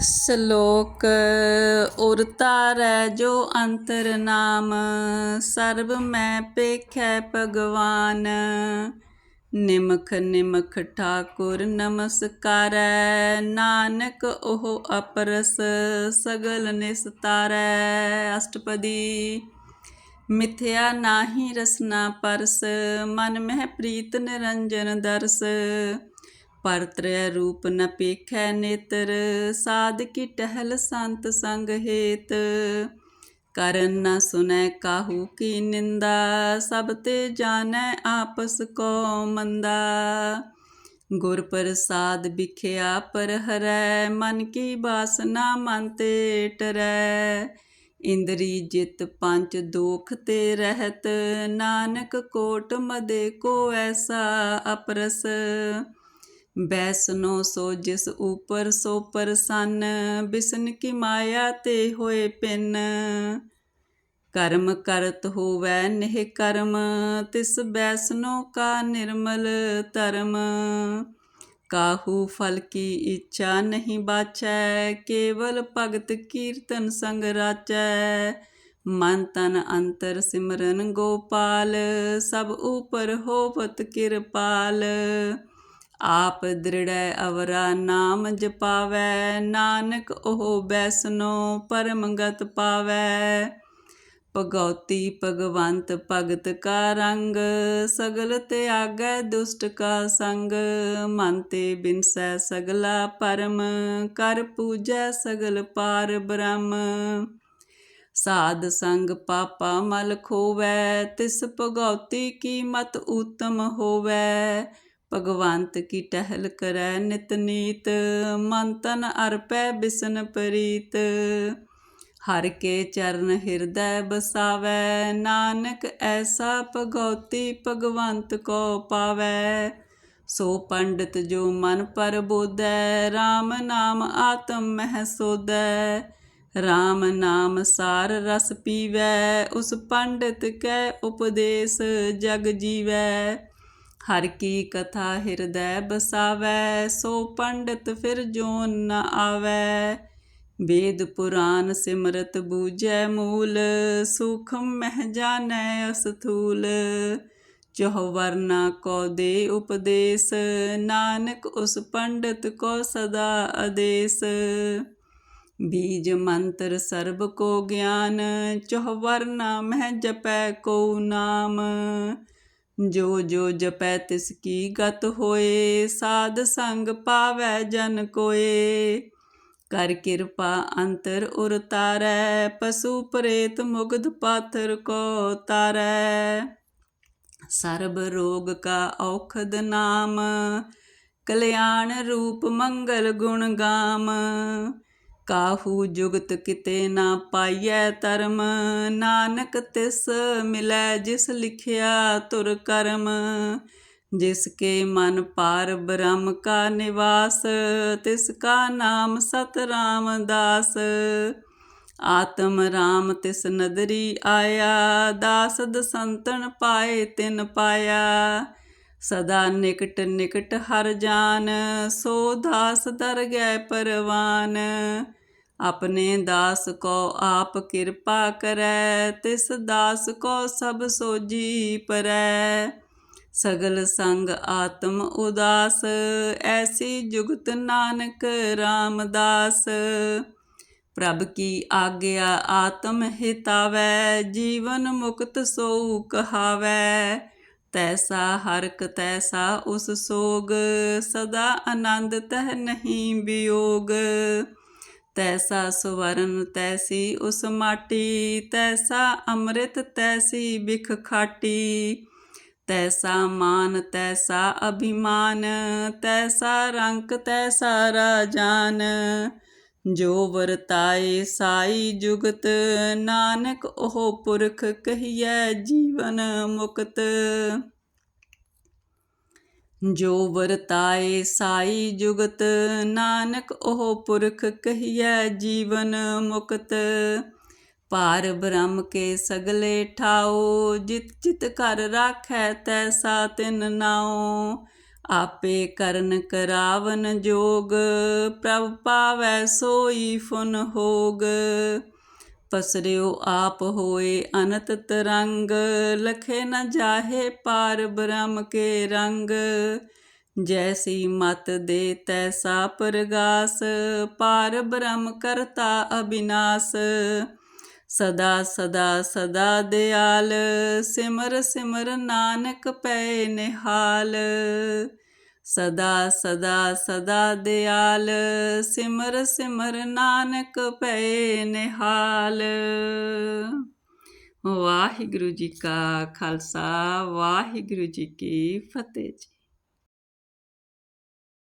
ਸ਼ਲੋਕ ਉਰ ਤਾਰੈ ਜੋ ਅੰਤਰ ਨਾਮ, ਸਰਬ ਮੈਂ ਪੇਖੈ ਭਗਵਾਨ। ਨਿਮਖ ਨਿਮਖ ਠਾਕੁਰ ਨਮਸਕਾਰੈ, ਨਾਨਕ ਉਹ ਅਪਰਸ ਸਗਲ ਨਿਸਤਾਰੈ। ਅਸ਼ਟਪਦੀ, ਮਿਥਿਆ ਨਾਹੀ ਰਸਨਾ ਪਰਸ, ਮਨ ਮਹਿ ਪ੍ਰੀਤ ਨਿਰੰਜਨ ਦਰਸ। ਪਰਤ੍ਰੈ ਰੂਪ ਨ ਪੇਖੈ ਨੇਤਰ, ਸਾਧ ਕੀ ਟਹਿਲ ਸੰਤ ਸੰਗ ਹੇਤ। ਕਰਨ ਨ ਸੁਨੈ ਕਾਹੂ ਕੀ ਨਿੰਦਾ, ਸਭ ਤੇ ਜਾਣੈ ਆਪਸ ਕੋ ਮੰਦਾ। ਗੁਰ ਪ੍ਰਸਾਦ ਵਿਖਿਆ ਪਰ ਹਰੈ, ਮਨ ਕੀ ਬਾਸਨਾ ਮਨ ਤੇ ਟਰੈ। ਇੰਦਰੀ ਜਿਤ ਪੰਜ ਦੋਖ ਤੇ ਰਹਿਤ, ਨਾਨਕ ਕੋਟ ਮਦੇ ਕੋ ਐਸਾ ਅਪਰਸ। ਬੈਸਨੋ ਸੋ ਜਿਸ ਉਪਰ ਸੋ ਪਰਸੰਨ, ਬਿਸਨ ਕੀ ਮਾਇਆ ਤੇ ਹੋਏ ਪਿੰਨ। ਕਰਮ ਕਰਤ ਹੋਵੈ ਨਿਹ ਕਰਮ, ਤਿਸ ਬੈਸਨੋ ਕਾ ਨਿਰਮਲ ਧਰਮ। ਕਾਹੂ ਫਲ ਕੀ ਇੱਛਾ ਨਹੀਂ ਬਾਚੈ, ਕੇਵਲ ਭਗਤ ਕੀਰਤਨ ਸੰਗ ਰਾਚੈ। ਮਨ ਤਨ ਅੰਤਰ ਸਿਮਰਨ ਗੋਪਾਲ, ਸਭ ਉਪਰ ਹੋਵਤ ਕਿਰਪਾਲ। ਆਪ ਦ੍ਰਿੜੈ ਅਵਰਾ ਨਾਮ ਜਪਾਵੈ, ਨਾਨਕ ਉਹ ਬੈਸਨੋ ਪਰਮਗਤ ਪਾਵੈ। ਭਗਉਤੀ ਭਗਵੰਤ ਭਗਤ ਕਾ ਰੰਗ, ਸਗਲ ਤਿਆਗੈ ਦੁਸ਼ਟ ਕਾ ਸੰਗ। ਮਨ ਤੇ ਬਿਨਸੈ ਸਗਲਾ ਪਰਮ, ਕਰ ਪੂਜੈ ਸਗਲ ਪਾਰ ਬ੍ਰਹਮ। ਸਾਧ ਸੰਗ ਪਾਪਾ ਮਲ ਖੋਵੈ, ਤਿਸ ਭਗਉਤੀ ਕੀ ਮਤ ਉਤਮ ਹੋਵੈ। ਭਗਵੰਤ ਕੀ ਟਹਿਲ ਕਰੈ ਨਿਤ ਨੀਤ, ਮਨ ਤਨ ਅਰਪੈ ਬਿਸਨ ਪ੍ਰੀਤ। ਹਰ ਕੇ ਚਰਨ ਹਿਰਦੈ ਬਸਾਵੈ, ਨਾਨਕ ਐਸਾ ਭਗਉਤੀ ਭਗਵੰਤ ਕੋ ਪਾਵੈ। ਸੋ ਪੰਡਿਤ ਜੋ ਮਨ ਪਰ ਬੋਧੈ RAM ਨਾਮ ਆਤਮ ਮਹਿ ਸੋਧੈ। RAM ਨਾਮ ਸਾਰ ਰਸ ਪੀਵੈ, ਉਸ ਪੰਡਿਤ ਕੈ ਉਪਦੇਸ਼ ਜਗ ਜੀਵੈ। ਹਰ ਕੀ ਕਥਾ ਹਿਰਦੈ ਬਸਾਵੈ, ਸੋ ਪੰਡਤ ਫਿਰ ਜੋਨ ਨ ਆਵੈ। ਵੇਦ ਪੁਰਾਨ ਸਿਮਰਤ ਬੂਝੈ ਮੂਲ, ਸੂਖਮ ਮਹਿ ਜਾਣੈ ਅਸਥੂਲ। ਚੋਹ ਵਰਨਾ ਕੋ ਦੇ ਉਪਦੇਸ਼, ਨਾਨਕ ਉਸ ਪੰਡਿਤ ਕੋ ਸਦਾ ਆਦੇਸ਼। ਬੀਜ ਮੰਤਰ ਸਰਬ ਕੋ ਗਿਆਨ, ਚੋਹ ਵਰਨਾ ਮਹਿ ਜਪੈ ਕੋ ਨਾਮ। ਜੋ ਜੋ ਜਪੈ ਤਿਸ ਕੀ ਗਤ ਹੋਏ, ਸਾਧ ਸੰਗ ਪਾਵੈ ਜਨ ਕੋਏ। ਕਰ ਕਿਰਪਾ ਅੰਤਰ ਉਰ ਤਾਰੈ, ਪਸ਼ੂ ਪ੍ਰੇਤ ਮੁਗਧ ਪਾਥਰ ਕੋ ਤਾਰੈ। ਸਰਬ ਰੋਗ ਕਾ ਔਖਦ ਨਾਮ, ਕਲਿਆਣ ਰੂਪ ਮੰਗਲ ਗੁਣ ਗਾਮ। ਕਾਹੂ ਜੁਗਤ ਕਿਤੇ ਨਾ ਪਾਈਐ ਧਰਮ। ਨਾਨਕ ਤਿਸ ਮਿਲੈ ਜਿਸ ਲਿਖਿਆ ਤੁਰ ਕਰਮ। ਜਿਸ ਕੇ ਮਨ ਪਾਰ ਬ੍ਰਹਮ ਕਾ ਨਿਵਾਸ, ਤਿਸ ਕਾ ਨਾਮ ਸਤ ਰਾਮਦਾਸ ਆਤਮ ਰਾਮ ਤਿਸ ਨਦਰੀ ਆਇਆ, ਦਾਸ ਦਸੰਤਨ ਪਾਏ ਤਿਨ ਪਾਇਆ। ਸਦਾ ਨਿਕਟ ਨਿਕਟ ਹਰ ਜਾਨ, ਸੋ ਦਾਸ ਦਰ ਗਏ ਪਰਵਾਨ। ਆਪਣੇ ਦਾਸ ਕੋ ਆਪ ਕਿਰਪਾ ਕਰੈ, ਤਿਸ ਦਾਸ ਕੋ ਸਭ ਸੋਜੀ ਪਰੈ। ਸਗਲ ਸੰਗ ਆਤਮ ਉਦਾਸ, ਐਸੀ ਜੁਗਤ ਨਾਨਕ ਰਾਮਦਾਸ। ਪ੍ਰਭ ਕੀ ਆਗਿਆ ਆਤਮ ਹਿਤਾਵੈ, ਜੀਵਨ ਮੁਕਤ ਸੋ ਕਹਾਵੈ। ਤੈਸਾ ਹਰਕ ਤੈਸਾ, ਉਸ ਸੋਗ ਸਦਾ ਆਨੰਦ ਤਹ ਨਹੀਂ ਵਿਯੋਗ ਤੈਸਾ ਸੁਵਰਨ ਤੈਸੀ, ਉਸ ਮਾਟੀ, ਤੈਸਾ ਅੰਮ੍ਰਿਤ ਤੈਸੀ ਬਿਖ ਖਾਟੀ। ਤੈਸਾ ਮਾਨ, ਤੈਸਾ ਅਭਿਮਾਨ, ਤੈਸਾ ਰੰਕ ਤੈਸਾ ਰਾਜਾਨ। ਜੋ ਵਰਤਾਏ ਸਾਈ ਜੁਗਤ, ਨਾਨਕ ਉਹ ਪੁਰਖ ਕਹੀਐ ਜੀਵਨ ਮੁਕਤ। ਜੋ ਵਰਤਾਏ ਸਾਈ ਜੁਗਤ, ਨਾਨਕ ਉਹ ਪੁਰਖ ਕਹੀਐ ਜੀਵਨ ਮੁਕਤ। ਪਾਰ ਬ੍ਰਹਮ ਕੇ ਸਗਲੇ ਠਾਓ ਜਿਤ ਜਿਤ ਕਰ ਰਾਖੈ ਤੈਸਾ ਤਿਨ ਨਾਉ। ਆਪੇ ਕਰਨ ਕਰਾਵਨ ਜੋਗ, ਪ੍ਰਭ ਪਾਵੈ ਸੋਈ ਫੁਨ ਹੋਗ। ਪਸਰਿਓ ਆਪ ਹੋਏ ਅਨੰਤ ਤਰੰਗ, ਲਖੇ ਨ ਜਾਹੇ ਪਾਰ ਬ੍ਰਹਮ ਕੇ ਰੰਗ। ਜੈਸੀ ਮਤ ਦੇ ਤੈਸਾ ਪ੍ਰਗਾਸ, ਪਾਰ ਬ੍ਰਹਮ ਕਰਤਾ ਅਬਿਨਾਸ਼ ਸਦਾ ਸਦਾ ਸਦਾ ਦਿਆਲ, ਸਿਮਰ ਸਿਮਰ ਨਾਨਕ ਪੈ ਨਿਹਾਲ। ਸਦਾ ਸਦਾ ਸਦਾ ਦਿਆਲ, ਸਿਮਰ ਸਿਮਰ ਨਾਨਕ ਪੈ ਨਿਹਾਲ। ਵਾਹਿਗੁਰੂ ਜੀ ਕਾ ਖਾਲਸਾ, ਵਾਹਿਗੁਰੂ ਜੀ ਕੀ ਫਤਿਹ ਜੀ।